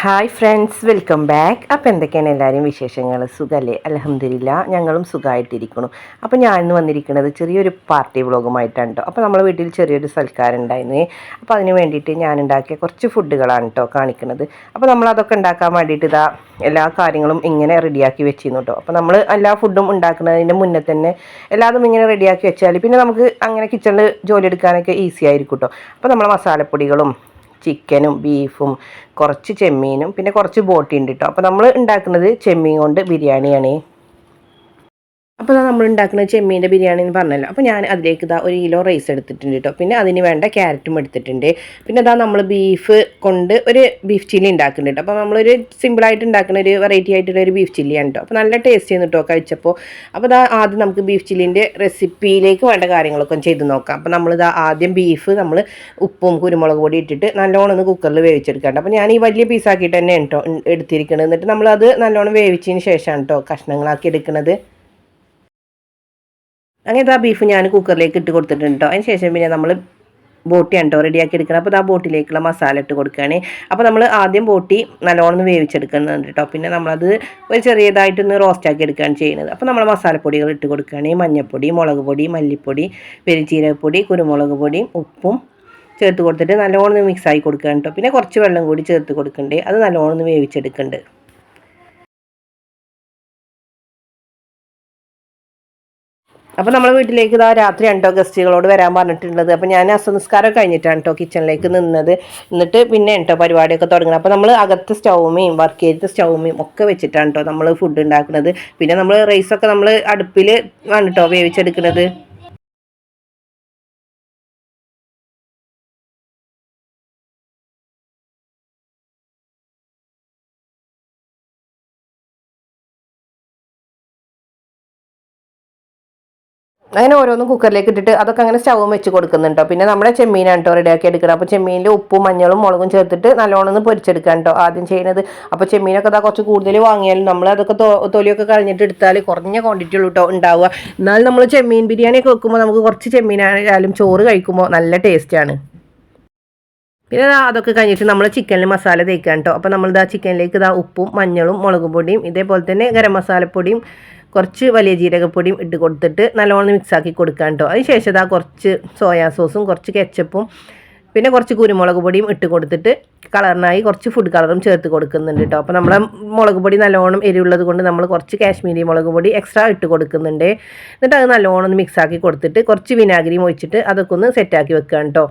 Hi friends welcome back അപ്പോൾ എന്തൊക്കെയാണ് എല്ലാവരും വിശേഷങ്ങൾ സുഖമല്ലേ അലഹമില്ല ഞങ്ങളും സുഖമായിട്ടിരിക്കുന്നു അപ്പോൾ ഞാൻ ഇന്ന് വന്നിരിക്കുന്നത് ചെറിയൊരു പാർട്ടി വ്ളോഗുമായിട്ടാണ് കേട്ടോ അപ്പോൾ നമ്മളെ വീട്ടിൽ ചെറിയൊരു സൽക്കാരം ഉണ്ടായിരുന്നു അപ്പോൾ അതിന് വേണ്ടിയിട്ട് ഞാൻ ഉണ്ടാക്കിയ കുറച്ച് ഫുഡുകളാണ് കേട്ടോ കാണിക്കുന്നത്. അപ്പോൾ നമ്മൾ അതൊക്കെ ഉണ്ടാക്കാൻ വേണ്ടിയിട്ട് ഇതാ എല്ലാ കാര്യങ്ങളും ഇങ്ങനെ റെഡിയാക്കി വെച്ചിരുന്നു കേട്ടോ അപ്പോൾ നമ്മൾ എല്ലാ ഫുഡും ഉണ്ടാക്കുന്നതിന്റെ മുന്നേ തന്നെ എല്ലാതും ഇങ്ങനെ റെഡിയാക്കി വെച്ചാൽ പിന്നെ നമുക്ക് അങ്ങനെ കിച്ചണിൽ ജോലി എടുക്കാനൊക്കെ ഈസി ആയിരിക്കും കേട്ടോ അപ്പോൾ നമ്മൾ മസാലപ്പൊടികളും ചിക്കനും ബീഫും കുറച്ച് ചെമ്മീനും പിന്നെ കുറച്ച് ബോട്ടി ഉണ്ട് കേട്ടോ അപ്പോൾ നമ്മൾ ഉണ്ടാക്കുന്നത് ചെമ്മീൻ കൊണ്ട് ബിരിയാണിയാണ്. അപ്പോൾ നമ്മൾ ഉണ്ടാക്കുന്ന ചെമ്മീന്റെ ബിരിയാണി എന്ന് പറഞ്ഞല്ലോ. അപ്പോൾ ഞാൻ അതിലേക്ക് ഇതാ ഒരു കിലോ റൈസ് എടുത്തിട്ടുണ്ട് കേട്ടോ പിന്നെ അതിന് വേണ്ട ക്യാരറ്റും എടുത്തിട്ടുണ്ട്. പിന്നെ ഇതാ നമ്മൾ ബീഫ് കൊണ്ട് ഒരു ബീഫ് ചില്ലി ഉണ്ടാക്കുന്നുണ്ട് അപ്പോൾ നമ്മളൊരു സിമ്പിളായിട്ട് ഉണ്ടാക്കുന്ന ഒരു വെറൈറ്റി ആയിട്ടുള്ള ഒരു ബീഫ് ചില്ലിയാണ് കേട്ടോ അപ്പോൾ നല്ല ടേസ്റ്റ് ചെയ്യുന്നു കേട്ടോ കഴിച്ചപ്പോൾ അപ്പോൾ ഇതാ ആദ്യം നമുക്ക് ബീഫ് ചില്ലിന്റെ റെസിപ്പിയിലേക്ക് വേണ്ട കാര്യങ്ങളൊക്കെ ചെയ്ത് നോക്കാം. അപ്പോൾ നമ്മളിതാ ആദ്യം ബീഫ് നമ്മൾ ഉപ്പും കുരുമുളക് പൊടി ഇട്ടിട്ട് നല്ലോണം ഒന്ന് കുക്കറിൽ വേവിച്ചെടുക്കാണ്ട് അപ്പോൾ ഞാൻ ഈ വലിയ പീസാക്കിയിട്ട് തന്നെ കേട്ടോ എടുത്തിരിക്കുന്നത് എന്നിട്ട് നമ്മളത് നല്ലോണം വേവിച്ചതിന് ശേഷമാണ് കേട്ടോ കഷ്ണങ്ങളാക്കി എടുക്കുന്നത് അങ്ങനത്തെ ആ ബീഫ് ഞാൻ കുക്കറിലേക്ക് ഇട്ട് കൊടുത്തിട്ടുണ്ട് അതിന് ശേഷം പിന്നെ നമ്മൾ ബോട്ടി ആണ് കേട്ടോ റെഡിയാക്കി എടുക്കണം അപ്പോൾ ആ ബോട്ടിലേക്കുള്ള മസാല ഇട്ട് കൊടുക്കുകയാണ് അപ്പോൾ നമ്മൾ ആദ്യം ബോട്ടി നല്ലോണം വേവിച്ചെടുക്കുന്നുണ്ട് കേട്ടോ പിന്നെ നമ്മളത് ഒരു ചെറിയതായിട്ടൊന്ന് റോസ്റ്റാക്കി എടുക്കുകയാണ് ചെയ്യുന്നത്. അപ്പോൾ നമ്മൾ മസാലപ്പൊടികൾ ഇട്ട് കൊടുക്കുകയാണ്. മഞ്ഞൾപ്പൊടി മുളക് പൊടി മല്ലിപ്പൊടി പെരിഞ്ചീരകപ്പൊടി കുരുമുളക് പൊടിയും ഉപ്പും ചേർത്ത് കൊടുത്തിട്ട് നല്ലോണം ആക്കി കൊടുക്കുകയാണ് കേട്ടോ പിന്നെ കുറച്ച് വെള്ളം കൂടി ചേർത്ത് കൊടുക്കണ്ടേ. അത് നല്ലോണം വേവിച്ചെടുക്കുന്നുണ്ട് അപ്പോൾ നമ്മൾ വീട്ടിലേക്ക് ഇതാ രാത്രി രണ്ടോ ഗസ്റ്റുകളോട് വരാൻ പറഞ്ഞിട്ടുള്ളത്. അപ്പോൾ ഞാൻ അസംസ്കാരം കഴിഞ്ഞിട്ടാണ് കേട്ടോ കിച്ചണിലേക്ക് നിന്നത്. എന്നിട്ട് പിന്നെ കേട്ടോ പരിപാടിയൊക്കെ തുടങ്ങുന്നത്. അപ്പോൾ നമ്മൾ അകത്ത് സ്റ്റൗമേയും വർക്ക് ചെയ്ത സ്റ്റൗമേയും ഒക്കെ വെച്ചിട്ടാണ് കേട്ടോ നമ്മൾ ഫുഡ് ഉണ്ടാക്കുന്നത്. പിന്നെ നമ്മൾ റൈസൊക്കെ നമ്മൾ അടുപ്പിൽ ആണ് കേട്ടോ വേവിച്ചെടുക്കുന്നത്. അങ്ങനെ ഓരോന്നും കുക്കറിലേക്ക് ഇട്ടിട്ട് അതൊക്കെ അങ്ങനെ സ്റ്റവും വെച്ച് കൊടുക്കുന്നുണ്ടോ പിന്നെ നമ്മുടെ ചെമ്മീനാണ് കേട്ടോ റെഡിയാക്കി എടുക്കണം അപ്പോൾ ചെമ്മീനിൽ ഉപ്പും മഞ്ഞളും മുളകും ചേർത്തിട്ട് നല്ലോണം ഒന്ന് പൊരിച്ചെടുക്കാൻ കേട്ടോ ആദ്യം ചെയ്യുന്നത് അപ്പോൾ ചെമ്മീനൊക്കെ അതാ കുറച്ച് കൂടുതൽ വാങ്ങിയാലും നമ്മൾ അതൊക്കെ തൊലിയൊക്കെ കളഞ്ഞിട്ട് എടുത്താൽ കുറഞ്ഞ ക്വാണ്ടിറ്റി ഉള്ളൂ കേട്ടോ ഉണ്ടാവുക. എന്നാൽ നമ്മൾ ചെമ്മീൻ ബിരിയാണി ബിരിയാണിയൊക്കെ വെക്കുമ്പോൾ നമുക്ക് കുറച്ച് ചെമ്മീനായാലും ചോറ് കഴിക്കുമ്പോൾ നല്ല ടേസ്റ്റാണ് പിന്നെ അതൊക്കെ കഴിഞ്ഞിട്ട് നമ്മൾ ചിക്കനിൽ മസാല തേക്കാൻ കേട്ടോ അപ്പോൾ നമ്മളിതാ ചിക്കനിലേക്ക് ഇതാ ഉപ്പും മഞ്ഞളും മുളക് പൊടിയും ഇതേപോലെ തന്നെ ഗരം മസാലപ്പൊടിയും കുറച്ച് വലിയ ജീരകപ്പൊടിയും ഇട്ട് കൊടുത്തിട്ട് നല്ലോണം മിക്സാക്കി കൊടുക്കാൻ കേട്ടോ അതിന് ശേഷം ഇതാ കുറച്ച് സോയാ സോസും കുറച്ച് കെച്ചപ്പും പിന്നെ കുറച്ച് കുരുമുളക് പൊടിയും ഇട്ട് കൊടുത്തിട്ട് കളറിനായി കുറച്ച് ഫുഡ് കളറും ചേർത്ത് കൊടുക്കുന്നുണ്ട് കേട്ടോ അപ്പോൾ നമ്മളെ മുളക് പൊടി നല്ലോണം എരിവുള്ളത് കൊണ്ട് നമ്മൾ കുറച്ച് കാശ്മീരി മുളക് പൊടി എക്സ്ട്രാ ഇട്ട് കൊടുക്കുന്നുണ്ട്. എന്നിട്ട് അത് നല്ലോണം മിക്സാക്കി കൊടുത്തിട്ട് കുറച്ച് വിനാഗിരിയും ഒഴിച്ചിട്ട് അതൊക്കെ ഒന്ന് സെറ്റാക്കി വെക്കുക കേട്ടോ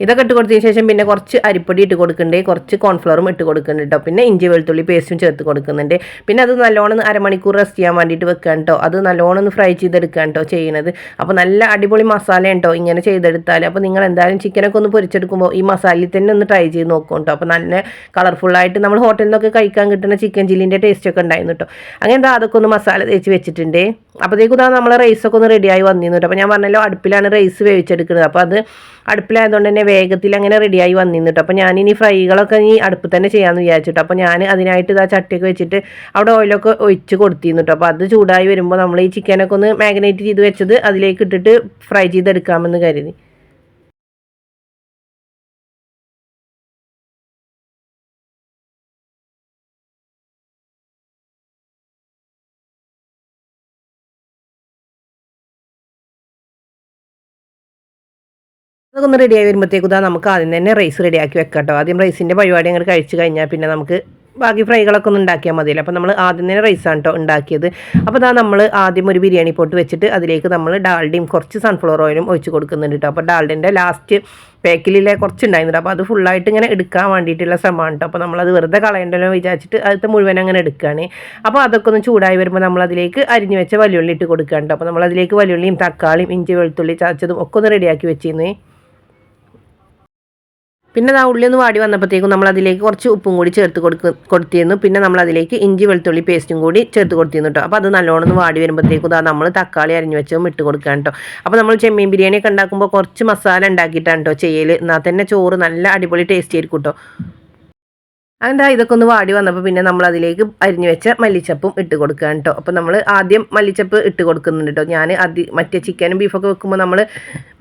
ഇതൊക്കെ ഇട്ട് കൊടുത്തതിന് ശേഷം പിന്നെ കുറച്ച് അരിപ്പൊടി ഇട്ട് കൊടുക്കുന്നുണ്ട് കുറച്ച് കോൺഫ്ലവറും ഇട്ട് കൊടുക്കുന്നുണ്ട് കേട്ടോ പിന്നെ ഇഞ്ചി വെളുത്തുള്ളി പേസ്റ്റും ചേർത്ത് കൊടുക്കുന്നുണ്ട്. പിന്നെ അത് നല്ലോണം അരമണിക്കൂർ റെസ്റ്റ് ചെയ്യാൻ വേണ്ടിയിട്ട് വെക്കാൻ കേട്ടോ അത് നല്ലോണം ഒന്ന് ഫ്രൈ ചെയ്തെടുക്കാൻ കേട്ടോ ചെയ്യുന്നത് അപ്പോൾ നല്ല അടിപൊളി മസാല ഉണ്ടോ ഇങ്ങനെ ചെയ്തെടുത്താൽ അപ്പോൾ നിങ്ങൾ എന്തായാലും ചിക്കനൊക്കെ ഒന്ന് പൊരിച്ചെടുക്കുമ്പോൾ ഈ മസാലയിൽ തന്നെ ഒന്ന് ട്രൈ ചെയ്ത് നോക്കും കേട്ടോ അപ്പോൾ നല്ല കളർഫുള്ളായിട്ട് നമ്മൾ ഹോട്ടലിൽ നിന്നൊക്കെ കഴിക്കാൻ കിട്ടുന്ന ചിക്കൻ ചില്ലിന്റെ ടേസ്റ്റ് ഒക്കെ ഉണ്ടായിരുന്നു കേട്ടോ അങ്ങനെ എന്താ അതൊക്കെ ഒന്ന് മസാല തേച്ച് വെച്ചിട്ടുണ്ട്. അപ്പോഴത്തേക്കും ഇതാ നമ്മളെ റൈസൊക്കെ ഒന്ന് റെഡിയായി വന്നിരുന്നു കേട്ടോ അപ്പോൾ ഞാൻ പറഞ്ഞല്ലോ അടുപ്പിലാണ് റൈസ് വേവിച്ചെടുക്കുന്നത് അപ്പോൾ അത് അടുപ്പിലായതുകൊണ്ട് തന്നെ വേഗത്തിൽ അങ്ങനെ റെഡിയായി വന്നിരുന്നിട്ട് അപ്പോൾ ഞാനിനി ഫ്രൈകളൊക്കെ ഇനി അടുപ്പ് തന്നെ ചെയ്യാമെന്ന് വിചാരിച്ചിട്ടോ അപ്പോൾ ഞാൻ അതിനായിട്ട് ഇതാ ചട്ടിയൊക്കെ വെച്ചിട്ട് അവിടെ ഓയിലൊക്കെ ഒഴിച്ച് കൊടുത്തിരുന്നിട്ട് അപ്പോൾ അത് ചൂടായി വരുമ്പോൾ നമ്മൾ ഈ ചിക്കനൊക്കെ ഒന്ന് മാഗ്നേറ്റ് ചെയ്ത് വെച്ചത് അതിലേക്ക് ഇട്ടിട്ട് ഫ്രൈ ചെയ്തെടുക്കാമെന്ന് കരുതി. റെഡി റെഡിയായി വരുമ്പോഴത്തേക്കും നമുക്ക് ആദ്യം തന്നെ റൈസ് റെഡിയാക്കി വെക്കാം കേട്ടോ ആദ്യം റൈസിന്റെ പരിപാടി അങ്ങോട്ട് കഴിച്ചു കഴിഞ്ഞാൽ പിന്നെ നമുക്ക് ബാക്കി ഫ്രൈകളൊക്കെ ഒന്ന് ഉണ്ടാക്കിയാൽ മതിയല്ലോ. അപ്പോൾ നമ്മൾ ആദ്യം തന്നെ റൈസാണ് കേട്ടോ ഉണ്ടാക്കിയത്. അപ്പോൾ അതാ നമ്മൾ ആദ്യം ഒരു ബിരിയാണി പോട്ട് വെച്ചിട്ട് അതിലേക്ക് നമ്മൾ ഡാൽഡയും കുറച്ച് സൺഫ്ലവർ ഓയിലും ഒഴിച്ച് കൊടുക്കുന്നുണ്ട് കേട്ടോ അപ്പോൾ ഡാൽഡിന്റെ ലാസ്റ്റ് പാക്കിലെ കുറച്ച് ഉണ്ടായിരുന്നു അപ്പോൾ അത് ഫുള്ളായിട്ട് ഇങ്ങനെ എടുക്കാൻ വേണ്ടിയിട്ടുള്ള ശ്രമമാണ് കേട്ടോ അപ്പോൾ നമ്മളത് വെറുതെ കളയണ്ടല്ലോ വിചാരിച്ചിട്ട് അടുത്ത മുഴുവൻ അങ്ങനെ എടുക്കുകയാണ് അപ്പോൾ അതൊക്കെ ഒന്ന് ചൂടായി വരുമ്പോൾ നമ്മളതിലേക്ക് അരിഞ്ഞു വെച്ച വലിയുള്ളി ഇട്ട് കൊടുക്കുകയാണ് കേട്ടോ അപ്പോൾ നമ്മളതിലേക്ക് വലിയുള്ളിയും തക്കാളിയും ഇഞ്ചി വെളുത്തുള്ളി ചതച്ചതും ഒക്കെ ഒന്ന് റെഡിയാക്കി വെച്ചിരുന്നേ. പിന്നെ ആ ഉള്ളി ഒന്ന് വാടി വന്നപ്പോഴത്തേക്കും നമ്മൾ അതിലേക്ക് കുറച്ച് ഉപ്പും കൂടി ചേർത്ത് കൊടുക്ക കൊടുത്തിരുന്നു. പിന്നെ നമ്മൾ അതിലേക്ക് ഇഞ്ചി വെളുത്തുള്ളി പേസ്റ്റും കൂടി ചേർത്ത് കൊടുത്തിരുന്നു കേട്ടോ. അപ്പോൾ അത് നല്ലോണം വാടി വരുമ്പോഴത്തേക്കും ഇതാ നമ്മൾ തക്കാളി അരിഞ്ഞു വെച്ചതും ഇട്ട് കൊടുക്കാൻ കേട്ടോ. അപ്പോൾ നമ്മൾ ചെമ്മീൻ ബിരിയാണിയൊക്കെ ഉണ്ടാക്കുമ്പോൾ കുറച്ച് മസാല ഉണ്ടാക്കിയിട്ടാണ് കേട്ടോ ചെയ്യൽ എന്നാൽ തന്നെ ചോറ് നല്ല അടിപൊളി ടേസ്റ്റ് ആയിരിക്കും കേട്ടോ. അതിന്റെ ഇതൊക്കെ ഒന്ന് വാടി വന്നപ്പോൾ പിന്നെ നമ്മൾ അതിലേക്ക് അരിഞ്ഞു വെച്ച മല്ലിച്ചപ്പും ഇട്ട് കൊടുക്കുകയാണ് കേട്ടോ അപ്പോൾ നമ്മൾ ആദ്യം മല്ലിച്ചപ്പ് ഇട്ട് കൊടുക്കുന്നുണ്ട് കേട്ടോ ഞാൻ അതി മറ്റേ ചിക്കനും ബീഫൊക്കെ വെക്കുമ്പോൾ നമ്മൾ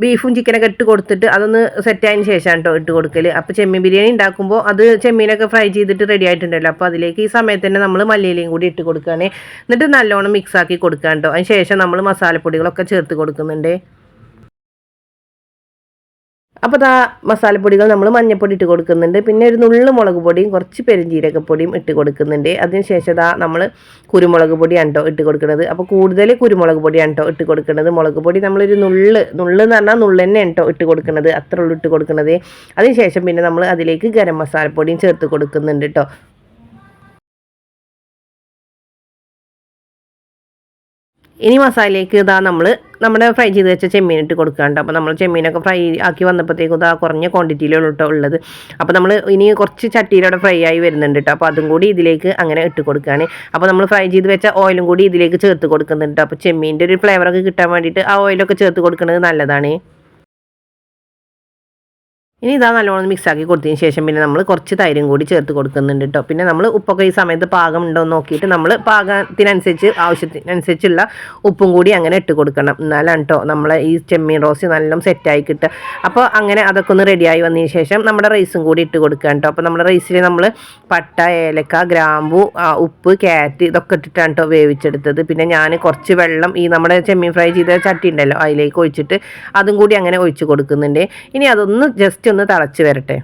ബീഫും ചിക്കനൊക്കെ ഇട്ട് കൊടുത്തിട്ട് അതൊന്ന് സെറ്റ് ആയതിന് ശേഷമാണ് കേട്ടോ ഇട്ട് കൊടുക്കൽ അപ്പോൾ ചെമ്മീൻ ബിരിയാണി ഉണ്ടാക്കുമ്പോൾ അത് ചെമ്മീനൊക്കെ ഫ്രൈ ചെയ്തിട്ട് റെഡി ആയിട്ടുണ്ടല്ലോ. അപ്പോൾ അതിലേക്ക് ഈ സമയത്ത് തന്നെ നമ്മൾ മല്ലിയിലയും കൂടി ഇട്ട് കൊടുക്കുകയാണ് എന്നിട്ട് നല്ലോണം മിക്സ് ആക്കി കൊടുക്കുക കേട്ടോ അതിന് ശേഷം നമ്മൾ മസാലപ്പൊടികളൊക്കെ ചേർത്ത് കൊടുക്കുന്നുണ്ട്. അപ്പോൾ ആ മസാലപ്പൊടികൾ നമ്മൾ മഞ്ഞൾപ്പൊടി ഇട്ട് കൊടുക്കുന്നുണ്ട്. പിന്നെ ഒരു നുള്ളു മുളക് പൊടിയും കുറച്ച് പെരുംജീരകപ്പൊടിയും ഇട്ട് കൊടുക്കുന്നുണ്ട്. അതിനുശേഷം ഇതാ നമ്മൾ കുരുമുളക് പൊടിയാണ് കേട്ടോ ഇട്ട് കൊടുക്കുന്നത് അപ്പോൾ കൂടുതൽ കുരുമുളക് പൊടിയാണ് കേട്ടോ ഇട്ട് കൊടുക്കുന്നത് മുളക് പൊടി നമ്മളൊരു നുള്ള് നുള്ള് എന്ന് പറഞ്ഞാൽ നുള്ള് തന്നെ കേട്ടോ ഇട്ട് കൊടുക്കുന്നത് അത്ര ഉള്ളു ഇട്ട് കൊടുക്കുന്നത് അതിനുശേഷം പിന്നെ നമ്മൾ അതിലേക്ക് ഗരം മസാലപ്പൊടിയും ചേർത്ത് കൊടുക്കുന്നുണ്ട് കേട്ടോ ഇനി മസാലയിലേക്ക് ഇതാ നമ്മൾ നമ്മുടെ ഫ്രൈ ചെയ്ത് വെച്ച ചെമ്മീൻ ഇട്ട് കൊടുക്കാണ്ട്. അപ്പോൾ നമ്മൾ ചെമ്മീനൊക്കെ ഫ്രൈ ആക്കി വന്നപ്പോഴത്തേക്കും ഇതാ കുറഞ്ഞ ക്വാണ്ടിറ്റിയിലുള്ള ഉള്ളത്. അപ്പോൾ നമ്മൾ ഇനി കുറച്ച് ചട്ടിയിലൂടെ ഫ്രൈ ആയി വരുന്നുണ്ട് കേട്ടോ അപ്പോൾ അതും കൂടി ഇതിലേക്ക് അങ്ങനെ ഇട്ട് കൊടുക്കുകയാണ് അപ്പോൾ നമ്മൾ ഫ്രൈ ചെയ്ത് വെച്ച ഓയിലും കൂടി ഇതിലേക്ക് ചേർത്ത് കൊടുക്കുന്നുണ്ട് അപ്പോൾ ചെമ്മീന്റെ ഒരു ഫ്ലേവറൊക്കെ കിട്ടാൻ വേണ്ടിയിട്ട് ആ ഓയിലൊക്കെ ചേർത്ത് കൊടുക്കുന്നത് നല്ലതാണ്. ഇനി ഇതാ നല്ലോണം മിക്സ് ആക്കി കൊടുത്തതിന് ശേഷം പിന്നെ നമ്മൾ കുറച്ച് തൈരും കൂടി ചേർത്ത് കൊടുക്കുന്നുണ്ട് കേട്ടോ പിന്നെ നമ്മൾ ഉപ്പൊക്കെ ഈ സമയത്ത് പാകം ഉണ്ടോ എന്ന് നോക്കിയിട്ട് നമ്മൾ പാകത്തിനനുസരിച്ച് ആവശ്യത്തിനനുസരിച്ചുള്ള ഉപ്പും കൂടി അങ്ങനെ ഇട്ട് കൊടുക്കണം. എന്നാലാണ് കേട്ടോ നമ്മളെ ഈ ചെമ്മീൻ റോസ് നല്ലോണം സെറ്റായി കിട്ടുക. അപ്പോൾ അങ്ങനെ അതൊക്കെ ഒന്ന് റെഡിയായി വന്നതിന് ശേഷം നമ്മുടെ റൈസും കൂടി ഇട്ട് കൊടുക്കുക കേട്ടോ അപ്പോൾ നമ്മുടെ റൈസിൽ നമ്മൾ പട്ട ഏലക്ക ഗ്രാമ്പു ഉപ്പ് ക്യാരറ്റ് ഇതൊക്കെ ഇട്ടിട്ടാണ് കേട്ടോ വേവിച്ചെടുത്തത്. പിന്നെ ഞാൻ കുറച്ച് വെള്ളം ഈ നമ്മുടെ ചെമ്മീൻ ഫ്രൈ ചെയ്ത ചട്ടി ഉണ്ടല്ലോ അതിലേക്ക് ഒഴിച്ചിട്ട് അതും കൂടി അങ്ങനെ ഒഴിച്ച് കൊടുക്കുന്നുണ്ട്. ഇനി അതൊന്ന് ജസ്റ്റ് ഒന്ന് തിളച്ച് വരട്ടെ.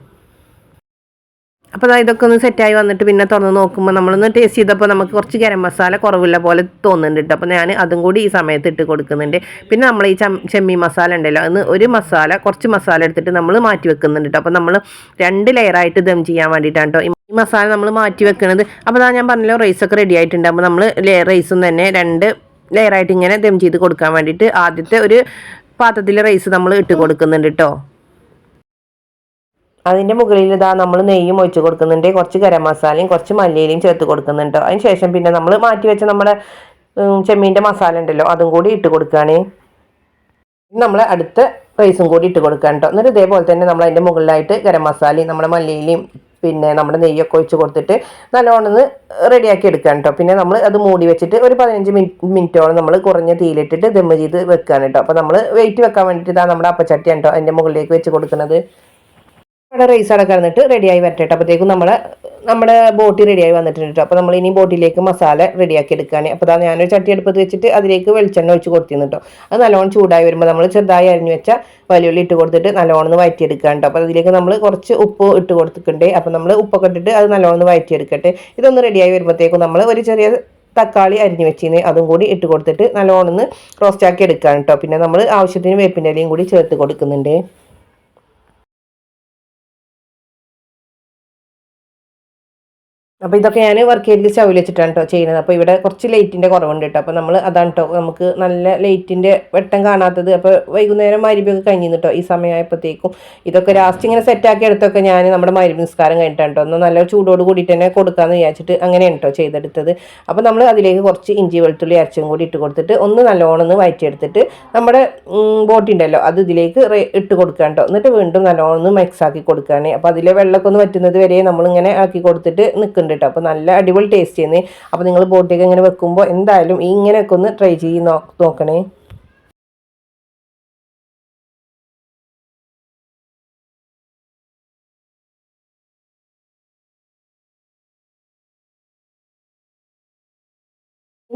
അപ്പോൾ ഇതൊക്കെ ഒന്ന് സെറ്റായി വന്നിട്ട് പിന്നെ തുറന്ന് നോക്കുമ്പോൾ നമ്മളൊന്ന് ടേസ്റ്റ് ചെയ്തപ്പോൾ നമുക്ക് കുറച്ച് ഗരം മസാല കുറവില്ല പോലെ തോന്നുന്നുണ്ട് കേട്ടോ അപ്പോൾ ഞാൻ അതും കൂടി ഈ സമയത്ത് ഇട്ട് കൊടുക്കുന്നുണ്ട്. പിന്നെ നമ്മൾ ഈ ചെമ്മീൻ മസാല ഉണ്ടല്ലോ അന്ന് ഒരു മസാല കുറച്ച് മസാല എടുത്തിട്ട് നമ്മൾ മാറ്റി വെക്കുന്നുണ്ട് കേട്ടോ അപ്പോൾ നമ്മൾ രണ്ട് ലെയറായിട്ട് ദം ചെയ്യാൻ വേണ്ടിയിട്ടാണ് കേട്ടോ ഈ മസാല നമ്മൾ മാറ്റി വെക്കുന്നത് അപ്പോൾ അതാ ഞാൻ പറഞ്ഞല്ലോ റൈസൊക്കെ റെഡി ആയിട്ടുണ്ട്. അപ്പോൾ നമ്മൾ റൈസും തന്നെ രണ്ട് ലെയറായിട്ട് ഇങ്ങനെ ദം ചെയ്ത് കൊടുക്കാൻ വേണ്ടിയിട്ട് ആദ്യത്തെ ഒരു പാത്രത്തിൽ റൈസ് നമ്മൾ ഇട്ട് കൊടുക്കുന്നുണ്ട് കേട്ടോ അതിന്റെ മുകളിൽ ഇതാ നമ്മൾ നെയ്യും ഒഴിച്ച് കൊടുക്കുന്നുണ്ട്. കുറച്ച് ഗരം മസാലയും കുറച്ച് മല്ലിയിലയും ചേർത്ത് കൊടുക്കുന്നുണ്ട്. അതിന് ശേഷം പിന്നെ നമ്മൾ മാറ്റി വെച്ച നമ്മുടെ ചെമ്മീന്റെ മസാല ഉണ്ടല്ലോ അതും കൂടി ഇട്ട് കൊടുക്കുകയാണ് നമ്മൾ അടുത്ത റൈസും കൂടി ഇട്ട് കൊടുക്കാൻ കേട്ടോ എന്നിട്ട് ഇതേപോലെ തന്നെ നമ്മൾ അതിന്റെ മുകളിലായിട്ട് ഗരം മസാലയും നമ്മുടെ മല്ലിയിലയും പിന്നെ നമ്മുടെ നെയ്യൊക്കെ ഒഴിച്ച് കൊടുത്തിട്ട് നല്ലോണം റെഡിയാക്കി എടുക്കാൻ കേട്ടോ പിന്നെ നമ്മൾ അത് മൂടി വെച്ചിട്ട് ഒരു പതിനഞ്ച് മിനിറ്റ് മിനിറ്റോളം നമ്മൾ കുറഞ്ഞ തീയിലിട്ടിട്ട് ദമ്മ ചെയ്ത് വെക്കാൻ കേട്ടോ അപ്പോൾ നമ്മൾ വെയിറ്റ് വെക്കാൻ വേണ്ടിയിട്ട് ഇതാ നമ്മുടെ അപ്പച്ചട്ടിയാണ് കേട്ടോ അതിന്റെ മുകളിലേക്ക് വെച്ച് കൊടുക്കുന്നത്. അവിടെ റൈസ് അവിടെ കിടന്നിട്ട് റെഡിയായി വരട്ടെ അപ്പോഴത്തേക്കും നമ്മുടെ നമ്മുടെ ബോട്ടി റെഡിയായി വന്നിട്ടുണ്ട് അപ്പോൾ നമ്മൾ ഇനി ബോട്ടിലേക്ക് മസാല റെഡിയാക്കി എടുക്കാൻ അപ്പോൾ അതാ ഞാനൊരു ചട്ടി അടുപ്പത്ത് വെച്ചിട്ട് അതിലേക്ക് വെളിച്ചെണ്ണ ഒഴിച്ച് കൊടുത്തിരുന്നു കേട്ടോ അത് നല്ലോണം ചൂടായി വരുമ്പോൾ നമ്മൾ ചെറുതായി അരിഞ്ഞു വെച്ച വലിയുള്ളി ഇട്ട് കൊടുത്തിട്ട് നല്ലോണം വയറ്റിയെടുക്കാൻ കേട്ടോ അപ്പോൾ അതിലേക്ക് നമ്മൾ കുറച്ച് ഉപ്പ് ഇട്ട് കൊടുത്തിട്ടുണ്ട്. അപ്പോൾ നമ്മൾ ഉപ്പൊക്കെ ഇട്ടിട്ട് അത് നല്ലോണം വയറ്റിയെടുക്കട്ടെ. ഇതൊന്ന് റെഡിയായി വരുമ്പോഴത്തേക്കും നമ്മൾ ഒരു ചെറിയ തക്കാളി അരിഞ്ഞു വെച്ചിന്. അതും കൂടി ഇട്ട് കൊടുത്തിട്ട് നല്ലോണം റോസ്റ്റ് ആക്കി എടുക്കാൻ കേട്ടോ പിന്നെ നമ്മൾ ആവശ്യത്തിന് വേപ്പിന്റെ ഇലയും കൂടി ചേർത്ത് കൊടുക്കുന്നുണ്ട്. അപ്പോൾ ഇതൊക്കെ ഞാൻ വർക്ക് ഏരിയയിൽ സ്റ്റൗവിൽ വെച്ചിട്ടാണ് കേട്ടോ ചെയ്യുന്നത്. അപ്പോൾ ഇവിടെ കുറച്ച് ലൈറ്റിന്റെ കുറവുണ്ട് കേട്ടോ അപ്പോൾ നമ്മൾ അതാണ് കേട്ടോ നമുക്ക് നല്ല ലൈറ്റിന്റെ വെട്ടം കാണാത്തത്. അപ്പോൾ വൈകുന്നേരം മരുഭൊക്കെ കഴിഞ്ഞു കേട്ടോ ഈ സമയമായപ്പോഴത്തേക്കും ഇതൊക്കെ ലാസ്റ്റ് ഇങ്ങനെ സെറ്റാക്കി എടുത്തൊക്കെ ഞാൻ നമ്മുടെ മരുഭ നിസ്കാരം കഴിഞ്ഞിട്ടാണ് കേട്ടോ ഒന്ന് നല്ല ചൂടോട് കൂടിയിട്ട് തന്നെ കൊടുക്കാമെന്ന് വിചാരിച്ചിട്ട് അങ്ങനെയാണ് കേട്ടോ ചെയ്തെടുത്തത്. അപ്പോൾ നമ്മൾ അതിലേക്ക് കുറച്ച് ഇഞ്ചി വെളുത്തുള്ളി അരച്ചും കൂടി ഇട്ട് കൊടുത്തിട്ട് ഒന്ന് നല്ലോണം ഒന്ന് വയറ്റിയെടുത്തിട്ട് നമ്മുടെ ബോട്ടി ഉണ്ടല്ലോ അത് ഇതിലേക്ക് ഇട്ട് കൊടുക്കുക കേട്ടോ എന്നിട്ട് വീണ്ടും നല്ലോണം ഒന്ന് മിക്സ് ആക്കി കൊടുക്കുകയാണ് അപ്പോൾ അതിലെ വെള്ളമൊക്കെ ഒന്ന് വറ്റുന്നത് വരെ നമ്മളിങ്ങനെ ആക്കി കൊടുത്തിട്ട് നിൽക്കുന്നുണ്ട് കേട്ടോ അപ്പോൾ നല്ല അടിപൊളി ടേസ്റ്റ് ചെയ്യുന്നത് അപ്പോൾ നിങ്ങൾ ബോട്ടിയൊക്കെ ഇങ്ങനെ വെക്കുമ്പോൾ എന്തായാലും ഇങ്ങനെയൊക്കെ ഒന്ന് ട്രൈ ചെയ്ത് നോക്കണേ.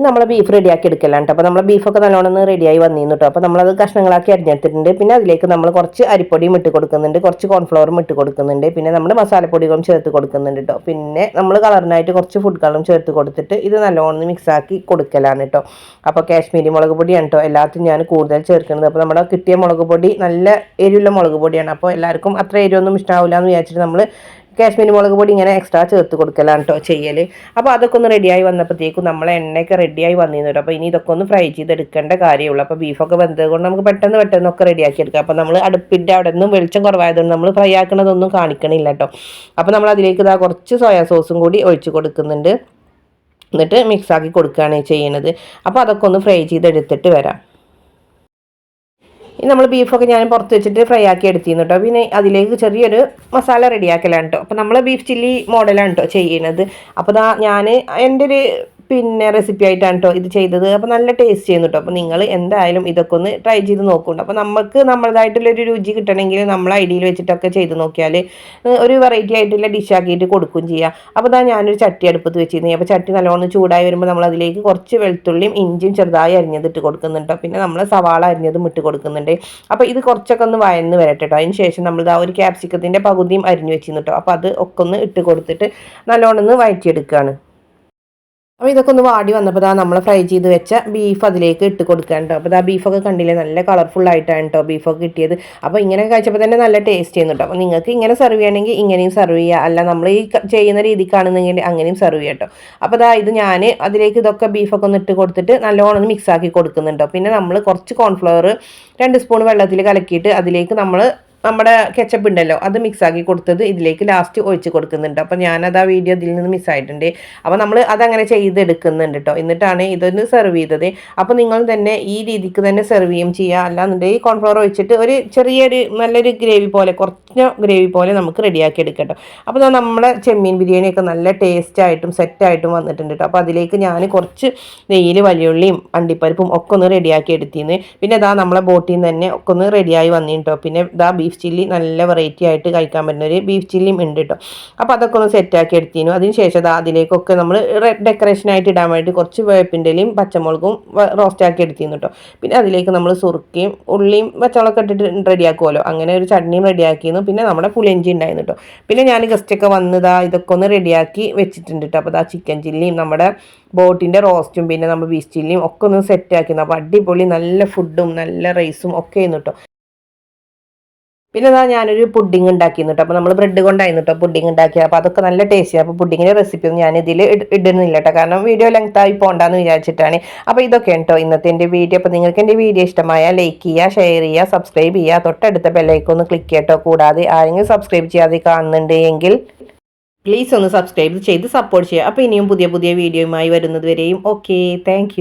നമ്മൾ ബീഫ് റെഡിയാക്കി എടുക്കലാണ് അപ്പോൾ നമ്മൾ ബീഫൊക്കെ നല്ലോണം റെഡിയായി വന്നിരുന്നു കേട്ടോ അപ്പോൾ നമ്മളത് കഷ്ണങ്ങളാക്കി അരിഞ്ഞെടുത്തിട്ടുണ്ട്. പിന്നെ അതിലേക്ക് നമ്മൾ കുറച്ച് അരിപ്പൊടിയും ഇട്ട് കൊടുക്കുന്നുണ്ട്. കുറച്ച് കോൺഫ്ലവറും ഇട്ട് കൊടുക്കുന്നുണ്ട്. പിന്നെ നമ്മൾ മസാലപ്പൊടികളും ചേർത്ത് കൊടുക്കുന്നുണ്ട് കേട്ടോ പിന്നെ നമ്മൾ കളറിനായിട്ട് കുറച്ച് ഫുഡ് കളറും ചേർത്ത് കൊടുത്തിട്ട് ഇത് നല്ലോണം മിക്സ് ആക്കി കൊടുക്കലാണ് കേട്ടോ അപ്പോൾ കാശ്മീരി മുളക് പൊടിയാണ് കേട്ടോ എല്ലാത്തിനും ഞാൻ കൂടുതൽ ചേർക്കുന്നത്. അപ്പോൾ നമ്മുടെ കിട്ടിയ മുളക് പൊടി നല്ല എരിവുള്ള മുളക് പൊടിയാണ്. അപ്പോൾ എല്ലാവർക്കും അത്ര എരിവൊന്നും ഇഷ്ടമാവില്ല എന്ന് വിചാരിച്ചിട്ട് നമ്മൾ കാശ്മീരി മുളക് പൊടി ഇങ്ങനെ എക്സ്ട്രാ ചേർത്ത് കൊടുക്കലാണ് കേട്ടോ ചെയ്യൽ അപ്പോൾ അതൊക്കെ ഒന്ന് റെഡിയായി വന്നപ്പോഴത്തേക്കും നമ്മളെ എണ്ണയൊക്കെ റെഡിയായി വന്നിരുന്നു അപ്പോൾ ഇനി ഇതൊക്കെ ഒന്ന് ഫ്രൈ ചെയ്തെടുക്കേണ്ട കാര്യമുള്ളൂ. അപ്പോൾ ബീഫൊക്കെ വെന്തത് കൊണ്ട് നമുക്ക് പെട്ടെന്ന് പെട്ടെന്നൊക്കെ റെഡിയാക്കി എടുക്കാം. അപ്പോൾ നമ്മൾ അടുപ്പിന്റെ അവിടെ നിന്നും വെളിച്ചം കുറവായതുകൊണ്ട് നമ്മൾ ഫ്രൈ ആക്കണതൊന്നും കാണിക്കണില്ല കേട്ടോ അപ്പോൾ നമ്മൾ അതിലേക്ക് ഇതാ കുറച്ച് സോയാ സോസും കൂടി ഒഴിച്ച് കൊടുക്കുന്നുണ്ട്. എന്നിട്ട് മിക്സാക്കി കൊടുക്കുകയാണ് ചെയ്യുന്നത് അപ്പോൾ അതൊക്കെ ഒന്ന് ഫ്രൈ ചെയ്തെടുത്തിട്ട് വരാം. നമ്മൾ ബീഫൊക്കെ ഞാൻ പുറത്ത് വെച്ചിട്ട് ഫ്രൈ ആക്കി എടുത്തിരുന്നു കേട്ടോ പിന്നെ അതിലേക്ക് ചെറിയൊരു മസാല റെഡിയാക്കലാണ് കേട്ടോ അപ്പോൾ നമ്മൾ ബീഫ് ചില്ലി മോഡലാണ് കേട്ടോ ചെയ്യുന്നത്. അപ്പോൾ ഞാൻ എന്റെ ഒരു പിന്നെ റെസിപ്പി ആയിട്ടാണ് കേട്ടോ ഇത് ചെയ്തത്. അപ്പോൾ നല്ല ടേസ്റ്റ് ചെയ്യുന്നു കേട്ടോ അപ്പോൾ നിങ്ങൾ എന്തായാലും ഇതൊക്കെ ഒന്ന് ട്രൈ ചെയ്ത് നോക്കുന്നുണ്ട് അപ്പോൾ നമുക്ക് നമ്മളതായിട്ടുള്ളൊരു രുചി കിട്ടണമെങ്കിൽ നമ്മൾ ഐഡിയയിൽ വെച്ചിട്ടൊക്കെ ചെയ്ത് നോക്കിയാൽ ഒരു വെറൈറ്റി ആയിട്ടുള്ള ഡിഷ് ആക്കിയിട്ട് കൊടുക്കും ചെയ്യാം. അപ്പോൾ ഇതാ ഞാനൊരു ചട്ടി അടുപ്പത്ത് വെച്ചിരുന്നു. അപ്പോൾ ചട്ടി നല്ലോണം ചൂടായി വരുമ്പോൾ നമ്മൾ അതിലേക്ക് കുറച്ച് വെളുത്തുള്ളിയും ഇഞ്ചിയും ചെറുതായി അരിഞ്ഞതിട്ട് കൊടുക്കുന്നുണ്ട് പിന്നെ നമ്മൾ സവാള അരിഞ്ഞതും ഇട്ട് കൊടുക്കുന്നുണ്ട്. അപ്പോൾ ഇത് കുറച്ചൊക്കെ ഒന്ന് വയന്ന് വരട്ടെ കേട്ടോ അതിന് ശേഷം നമ്മൾ ആ ഒരു ക്യാപ്സിക്കത്തിന്റെ പകുതിയും അരിഞ്ഞു വെച്ചിരുന്നു കേട്ടോ അപ്പോൾ അത് ഒക്കെ ഒന്ന് ഇട്ട് കൊടുത്തിട്ട് നല്ലോണം ഒന്ന് വഴറ്റിയെടുക്കുകയാണ് അപ്പോൾ ഇതൊക്കെ ഒന്ന് വാടി വന്നപ്പോൾ ദാ നമ്മൾ ഫ്രൈ ചെയ്ത് വെച്ച ബീഫ് അതിലേക്ക് ഇട്ട് കൊടുക്കാനുണ്ടോ അപ്പോൾ ആ ബീഫൊക്കെ കണ്ടില്ലേ? നല്ല കളർഫുൾ ആയിട്ടാണ് കേട്ടോ ബീഫൊക്കെ കിട്ടിയത്. അപ്പോൾ ഇങ്ങനെ കഴിച്ചപ്പോൾ തന്നെ നല്ല ടേസ്റ്റ് ചെയ്യുന്നുണ്ട് അപ്പോൾ നിങ്ങൾക്ക് ഇങ്ങനെ സെർവ് ചെയ്യണമെങ്കിൽ ഇങ്ങനെയും സെർവ് ചെയ്യുക അല്ല നമ്മൾ ഈ ചെയ്യുന്ന രീതിക്കാണെന്നുണ്ടെങ്കിൽ അങ്ങനെയും സെർവ് ചെയ്യാം കേട്ടോ അപ്പോൾ ഇതാ ഇത് ഞാൻ അതിലേക്ക് ഇതൊക്കെ ബീഫൊക്കെ ഒന്ന് ഇട്ട് കൊടുത്തിട്ട് നല്ലോണം മിക്സ് ആക്കി കൊടുക്കുന്നുണ്ടോ പിന്നെ നമ്മൾ കുറച്ച് കോൺഫ്ലവർ രണ്ട് സ്പൂൺ വെള്ളത്തിൽ കലക്കിയിട്ട് അതിലേക്ക് നമ്മൾ നമ്മുടെ കെച്ചപ്പ് ഉണ്ടല്ലോ അത് മിക്സ് ആക്കി കൊടുത്തത് ഇതിലേക്ക് ലാസ്റ്റ് ഒഴിച്ച് കൊടുക്കുന്നുണ്ട്. അപ്പോൾ ഞാനത് ആ വീഡിയോ ഇതിൽ നിന്ന് മിസ്സായിട്ടുണ്ട് അപ്പോൾ നമ്മൾ അതങ്ങനെ ചെയ്തെടുക്കുന്നുണ്ട് കേട്ടോ എന്നിട്ടാണ് ഇതൊന്ന് സെർവ് ചെയ്തത്. അപ്പോൾ നിങ്ങൾ തന്നെ ഈ രീതിക്ക് തന്നെ സെർവ് ചെയ്യും ചെയ്യുക അല്ലാന്നുണ്ടെങ്കിൽ കോൺഫ്ലവർ ഒഴിച്ചിട്ട് ഒരു ചെറിയൊരു നല്ലൊരു ഗ്രേവി പോലെ കുറച്ച് ഗ്രേവി പോലെ നമുക്ക് റെഡിയാക്കി എടുക്കാം കേട്ടോ അപ്പോൾ നമ്മുടെ ചെമ്മീൻ ബിരിയാണിയൊക്കെ നല്ല ടേസ്റ്റായിട്ടും സെറ്റായിട്ടും വന്നിട്ടുണ്ട് കേട്ടോ അപ്പോൾ അതിലേക്ക് ഞാൻ കുറച്ച് നെയ്യിൽ വലിയുള്ളിയും അണ്ടിപ്പരിപ്പും ഒക്കെ ഒന്ന് റെഡിയാക്കി എടുത്തിന്ന്. പിന്നെ ഇതാ നമ്മളെ ബോട്ടിൽ നിന്ന് തന്നെ ഒക്കെ ഒന്ന് റെഡിയായി വന്നിട്ടോ പിന്നെ ഇതാ ചില്ലി നല്ല വെറൈറ്റി ആയിട്ട് കഴിക്കാൻ പറ്റുന്ന ഒരു ബീഫ് ചില്ലിയും ഉണ്ട് കേട്ടോ അപ്പോൾ അതൊക്കെ ഒന്ന് സെറ്റാക്കി എടുത്തിനു അതിന് ശേഷം അതിലേക്കൊക്കെ നമ്മൾ ഡെക്കറേഷനായിട്ട് ഇടാൻ വേണ്ടി കുറച്ച് വേപ്പിന്റെയും പച്ചമുളകും റോസ്റ്റ് ആക്കി എടുത്തിരുന്നു കേട്ടോ പിന്നെ അതിലേക്ക് നമ്മൾ സുറുക്കിയും ഉള്ളിയും പച്ചമുളകൊക്കെ ഇട്ടിട്ട് റെഡിയാക്കുമല്ലോ അങ്ങനെ ഒരു ചട്നിയും റെഡിയാക്കിയിരുന്നു പിന്നെ നമ്മുടെ പുളിയഞ്ചി ഉണ്ടായിരുന്നു കേട്ടോ പിന്നെ ഞാൻ ഗസ്റ്റൊക്കെ വന്നതാ ഇതൊക്കെ ഒന്ന് റെഡിയാക്കി വെച്ചിട്ടുണ്ട് കേട്ടോ അപ്പോൾ അത് ചിക്കൻ ചില്ലിയും നമ്മുടെ ബോട്ടിന്റെ റോസ്റ്റും പിന്നെ നമ്മൾ ബീഫ് ചില്ലിയും ഒക്കെ ഒന്ന് സെറ്റ് ആക്കിയിരുന്നു അപ്പോൾ അടിപൊളി നല്ല ഫുഡും നല്ല റൈസും ഒക്കെ ആയിരുന്നു കേട്ടോ പിന്നെ അതാ ഞാനൊരു പുഡിങ് ഉണ്ടാക്കിയിരുന്നു കേട്ടോ അപ്പോൾ നമ്മൾ ബ്രെഡ് കൊണ്ടായിരുന്നു കേട്ടോ പുഡിങ് ഉണ്ടാക്കിയത്. അപ്പോൾ അതൊക്കെ നല്ല ടേസ്റ്റിയാണ് അപ്പോൾ പുഡിങ്ങിന്റെ റെസിപ്പി ഒന്നും ഞാൻ ഇതിൽ ഇടുന്നില്ല കേട്ടോ കാരണം വീഡിയോ ലെങ്ത് ആയി പോകണ്ടെന്ന് വിചാരിച്ചിട്ടാണ്. അപ്പോൾ ഇതൊക്കെ കേട്ടോ ഇന്നത്തെ എന്റെ വീഡിയോ അപ്പോൾ നിങ്ങൾക്ക് എന്റെ വീഡിയോ ഇഷ്ടമായ ലൈക്ക് ചെയ്യുക ഷെയർ ചെയ്യുക സബ്സ്ക്രൈബ് ചെയ്യുക തൊട്ടടുത്ത ബെല്ലൈക്കോ ഒന്ന് ക്ലിക്ക് ചെയ്യട്ടോ കൂടാതെ ആരെങ്കിലും സബ്സ്ക്രൈബ് ചെയ്യാതെ കാണുന്നുണ്ട് എങ്കിൽ പ്ലീസ് ഒന്ന് സബ്സ്ക്രൈബ് ചെയ്ത് സപ്പോർട്ട് ചെയ്യുക അപ്പോൾ ഇനിയും പുതിയ പുതിയ വീഡിയോയുമായി വരുന്നത് വരെയും. Okay thank